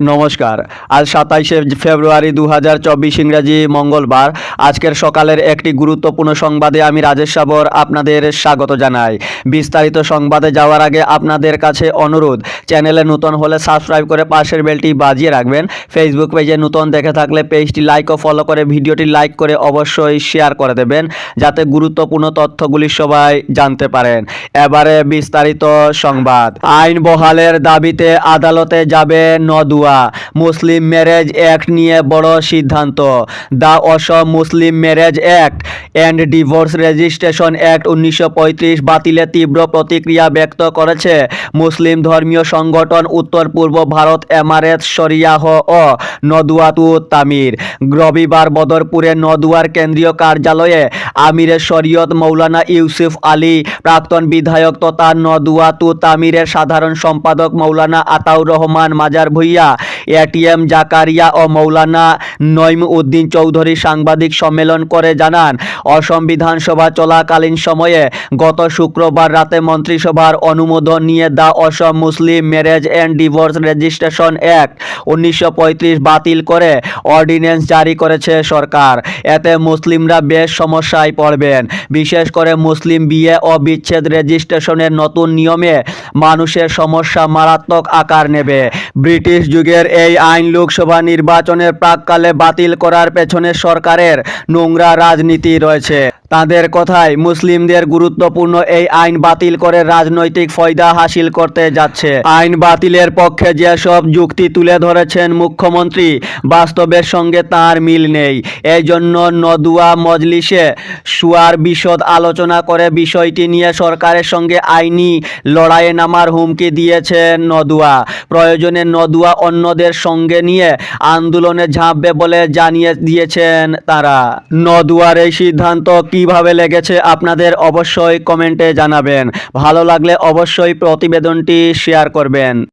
নমস্কার। আজ সাতাইশে ফেব্রুয়ারি দু হাজার চব্বিশ ইংরাজি মঙ্গলবার। আজকের সকালের একটি গুরুত্বপূর্ণ সংবাদে আমি রাজেশ সাবর আপনাদের স্বাগত জানাই। বিস্তারিত সংবাদে যাওয়ার আগে আপনাদের কাছে অনুরোধ, চ্যানেলে নতুন হলে সাবস্ক্রাইব করে পাশের বেলটি বাজিয়ে রাখবেন। ফেসবুক পেজে নতুন দেখে থাকলে পেজটি লাইক ও ফলো করে ভিডিওটি লাইক করে অবশ্যই শেয়ার করে দেবেন, যাতে গুরুত্বপূর্ণ তথ্যগুলি সবাই জানতে পারেন। এবারে বিস্তারিত সংবাদ। আইন বহালের দাবিতে আদালতে যাবে নদুয়া। মুসলিম ম্যারেজ অ্যাক্ট নিয়ে বড় সিদ্ধান্ত। The Assam Muslim marriage act and divorce registration act উনিশশো পঁয়ত্রিশ বাতিলে তীব্র প্রতিক্রিয়া ব্যক্ত করেছে মুসলিম ধর্মীয় সংগঠন উত্তর পূর্ব ভারত এমারেত শরিয়াহ ও নদুয়াতু তামির। রবিবার বদরপুরে নদুয়ার কেন্দ্রীয় কার্যালয়ে আমিরের শরীয়ত মৌলানা ইউসুফ আলী, প্রাক্তন বিধায়ক তথা নদুয়াতু তামিরের সাধারণ সম্পাদক মৌলানা আতাউর রহমান মাজার ভুইয়া এটিএম জাকারিয়া ও মৌলানা নইম উদ্দিন চৌধুরী সাংবাদিক সম্মেলন করে জানান, অসম বিধানসভা চলাকালীন সময়ে গত শুক্রবার রাতে মন্ত্রিসভার অনুমোদন নিয়ে the Assam Muslim marriage and divorce registration act উনিশশো বাতিল করে অর্ডিন্যান্স জারি করেছে সরকার। এতে মুসলিমরা বেশ সমস্যায় পড়বেন। বিশেষ করে মুসলিম বিয়ে ও বিচ্ছেদ রেজিস্ট্রেশনের নতুন নিয়মে মানুষের সমস্যা মারাত্মক আকার নেবে। ব্রিটিশ যুগের এই আইন লোকসভা নির্বাচনের প্রাককালে বাতিল করার পেছনে সরকারের নোংরা রাজনীতি রয়েছে। তাদের কথায় মুসলিমদের গুরুত্বপূর্ণ এই আইন বাতিল করে রাজনৈতিক ফয়দা হাসিল করতে যাচ্ছে। আইন বাতিলের পক্ষে যেসব যুক্তি তুলে ধরেছেন মুখ্যমন্ত্রী, বাস্তবের সঙ্গে তার মিল নেই। এই জন্য নদুয়া মজলিসে সুয়ার বিশদ আলোচনা করে বিষয়টি নিয়ে সরকারের সঙ্গে আইনি লড়াইয়ে নামার হুমকি দিয়েছেন নদুয়া। প্রয়োজনে নদুয়া অন্যদের সঙ্গে নিয়ে আন্দোলনে ঝাঁপবে বলে জানিয়ে দিয়েছেন তারা। নদুয়ার এই সিদ্ধান্ত কীভাবে লেগেছে আপনাদের অবশ্যই কমেন্টে জানাবেন। ভালো লাগলে অবশ্যই প্রতিবেদনটি শেয়ার করবেন।